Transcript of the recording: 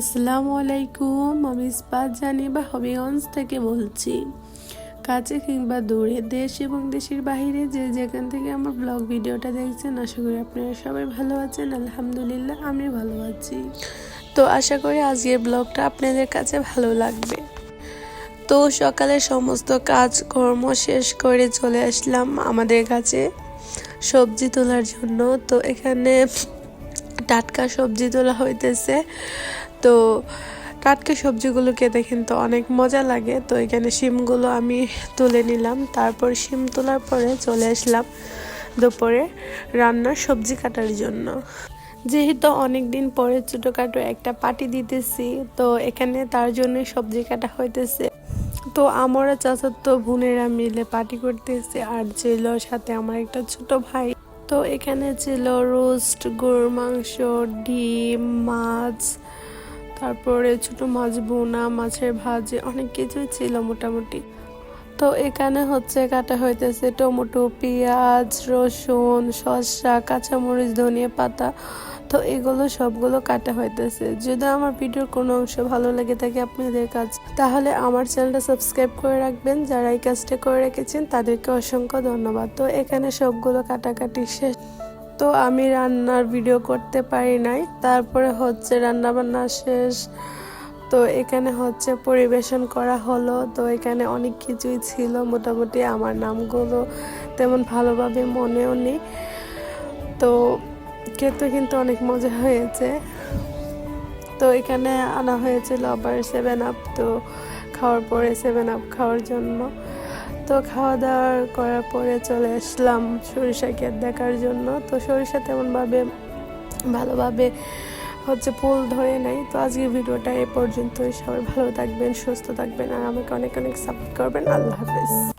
আসসালামু আলাইকুম, আমি জানি বা হবিগঞ্জ থেকে বলছি। কাছে কিংবা দূরে দেশ এবং দেশের বাইরে যে যেখান থেকে আমার ব্লগ ভিডিওটা দেখছেন, আশা করি আপনারা সবাই ভালো আছেন। আলহামদুলিল্লাহ, আমি ভালো আছি। তো আশা করি আজকের ব্লগটা আপনাদের কাছে ভালো লাগবে। তো সকালে সমস্ত কাজকর্ম শেষ করে চলে আসলাম আমাদের কাছে সবজি তোলার জন্য। তো এখানে টাটকা সবজি তোলা হইতেছে। তো টাটকা সবজিগুলো খেতে কিন্তু অনেক মজা লাগে। তো এখানে শিমগুলো আমি তুলে নিলাম। তারপর শিম তোলার পরে চলে আসলাম দুপুরে রান্নার সবজি কাটার জন্য। যেহেতু অনেক দিন পরে ছোটোখাটো একটা পার্টি দিতেছি, তো এখানে তার জন্য সবজি কাটা হইতেছে। তো আমরা চাচাতো বোনেরা মিলে পার্টি করতেছে। আর ছিল সাথে আমার একটা ছোট ভাই তো এখানে ছিল রোস্ট গরুর মাংস, ডিম, মাছ, তারপরে ছোট মাছ বোনা মাছের ভাজি, অনেক কিছুই ছিল মোটামুটি। তো এখানে হচ্ছে কাটা হইতেছে টমেটো, পেঁয়াজ, রসুন, শসা, কাঁচামরিচ, ধনিয়া পাতা তো এগুলো সবগুলো কাটা হইতেছে। যদি আমার ভিডিওর কোনো অংশ ভালো লেগে থাকে আপনাদের কাজ তাহলে আমার চ্যানেলটা সাবস্ক্রাইব করে রাখবেন। যারা এই কাজটা করে রেখেছেন, তাদেরকে অসংখ্য ধন্যবাদ। তো এখানে সবগুলো কাটাকাটি শেষ। তো আমি রান্নার ভিডিও করতে পারি নাই। তারপরে হচ্ছে রান্না বান্না শেষ। তো এখানে হচ্ছে পরিবেশন করা হলো। তো এখানে অনেক কিছুই ছিল মোটামুটি আমার নামগুলো তেমন ভালোভাবে মনেও নেই। তো খেতে কিন্তু অনেক মজা হয়েছে। তো এখানে আনা হয়েছিল আবার সেভেন আপ তো খাওয়ার পরে সেভেন আপ খাওয়ার জন্য। তো খাওয়া দাওয়া করার পরে চলে আসলাম সরিষা ক্ষেত দেখার জন্য। তো সরিষা তেমনভাবে ভালোভাবে হচ্ছে ফুল ধরে নাই। তো আজকের ভিডিওটা এ পর্যন্তই। সবাই ভালো থাকবেন, সুস্থ থাকবেন, আর আমাকে অনেক অনেক সাপোর্ট করবেন। আল্লাহ হাফেজ।